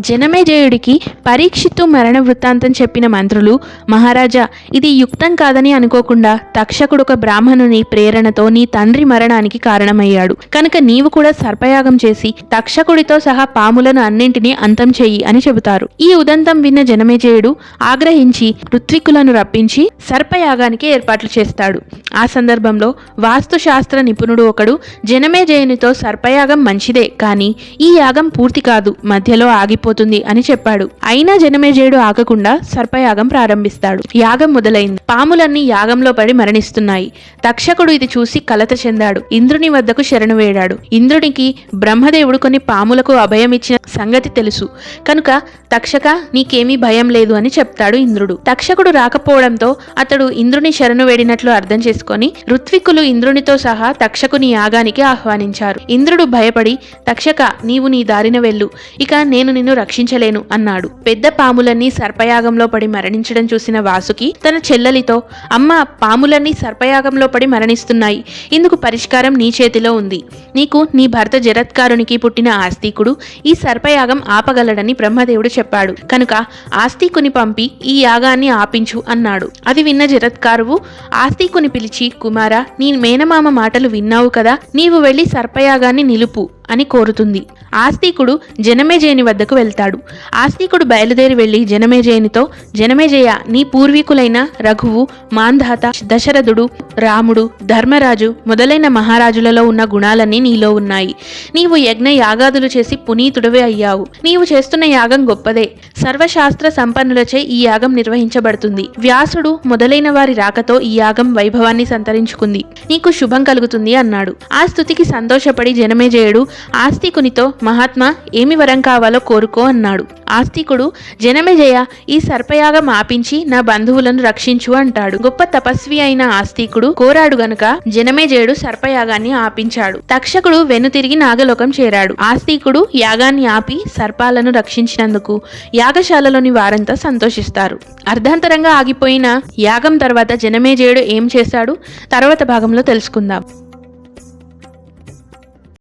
జనమేజయుడికి పరీక్షిత్తు మరణ వృత్తాంతం చెప్పిన మంత్రులు మహారాజా ఇది యుక్తం కాదని అనుకోకుండా తక్షకుడు ఒక బ్రాహ్మణుని ప్రేరణతో నీ తండ్రి మరణానికి కారణమయ్యాడు. కనుక నీవు కూడా సర్పయాగం చేసి తక్షకుడితో సహా పాములను అన్నింటినీ అంతం చెయ్యి అని చెబుతారు. ఈ ఉదంతం విన్న జనమేజయుడు ఆగ్రహించి ఋత్వికులను రప్పించి సర్పయాగానికి ఏర్పాట్లు చేస్తాడు. ఆ సందర్భంలో వాస్తుశాస్త్ర నిపుణుడు ఒకడు జనమేజయునితో సర్పయాగం మంచిదే కానీ ఈ యాగం పూర్తి కాదు మధ్యలో ఆగిపో అయిపోతుంది అని చెప్పాడు. అయినా జనమేజయుడు ఆగకుండా సర్పయాగం ప్రారంభిస్తాడు. యాగం మొదలైంది. పాములన్నీ యాగంలో పడి మరణిస్తున్నాయి. తక్షకుడు ఇది చూసి కలత చెందాడు. ఇంద్రుని వద్దకు శరణు వేడాడు. ఇంద్రునికి బ్రహ్మదేవుడు కొన్ని పాములకు అభయం ఇచ్చిన సంగతి తెలుసు. కనుక తక్షక నీకేమీ భయం లేదు అని చెప్తాడు ఇంద్రుడు. తక్షకుడు రాకపోవడంతో అతడు ఇంద్రుని శరణు వేడినట్లు అర్థం చేసుకొని ఋత్వికులు ఇంద్రునితో సహా తక్షకుని యాగానికి ఆహ్వానించారు. ఇంద్రుడు భయపడి తక్షక నీవు నీ దారిన వెళ్ళు. ఇక నేను నిన్ను రక్షించలేను అన్నాడు. పెద్ద పాములన్నీ సర్పయాగంలో పడి మరణించడం చూసిన వాసుకి తన చెల్లెలితో అమ్మ పాములన్నీ సర్పయాగంలో పడి మరణిస్తున్నాయి. ఇందుకు పరిష్కారం నీ చేతిలో ఉంది. నీకు నీ భర్త జరత్కారునికి పుట్టిన ఆస్తికుడు ఈ సర్పయాగం ఆపగలడని బ్రహ్మదేవుడు చెప్పాడు. కనుక ఆస్తికుని పంపి ఈ యాగాన్ని ఆపించు అన్నాడు. అది విన్న జరత్కారువు ఆస్తికుని పిలిచి కుమారా నీ మేనమామ మాటలు విన్నావు కదా? నీవు వెళ్ళి సర్పయాగాన్ని నిలుపు. అని కోరుతుంది. ఆస్తికుడు జనమేజయుని వద్దకు వెళ్తాడు. ఆస్తికుడు బయలుదేరి వెళ్ళి జనమేజయునితో జనమేజయ నీ పూర్వీకులైన రఘువు మాంధాత దశరథుడు రాముడు ధర్మరాజు మొదలైన మహారాజులలో ఉన్న గుణాలన్నీ నీలో ఉన్నాయి. నీవు యజ్ఞ యాగాదులు చేసి పునీతుడవే అయ్యావు. నీవు చేస్తున్న యాగం గొప్పదే. సర్వశాస్త్ర సంపన్నులచే ఈ యాగం నిర్వహించబడుతుంది. వ్యాసుడు మొదలైన వారి రాకతో ఈ యాగం వైభవాన్ని సంతరించుకుంది. నీకు శుభం కలుగుతుంది అన్నాడు. ఆ స్థుతికి సంతోషపడి జనమేజయుడు ఆస్తికునితో మహాత్మా ఏమి వరం కావాలో కోరుకో అన్నాడు. ఆస్తికుడు జనమేజయ ఈ సర్పయాగం ఆపించి నా బంధువులను రక్షించు అంటాడు. గొప్ప తపస్వి అయిన ఆస్తికుడు కోరాడు గనుక జనమేజయుడు సర్పయాగాన్ని ఆపించాడు. తక్షకుడు వెనుతిరిగి నాగలోకం చేరాడు. ఆస్తికుడు యాగాన్ని ఆపి సర్పాలను రక్షించినందుకు యాగశాలలోని వారంతా సంతోషిస్తారు. అర్ధాంతరంగా ఆగిపోయిన యాగం తర్వాత జనమేజయుడు ఏం చేశాడు? తర్వాత భాగంలో తెలుసుకుందాం.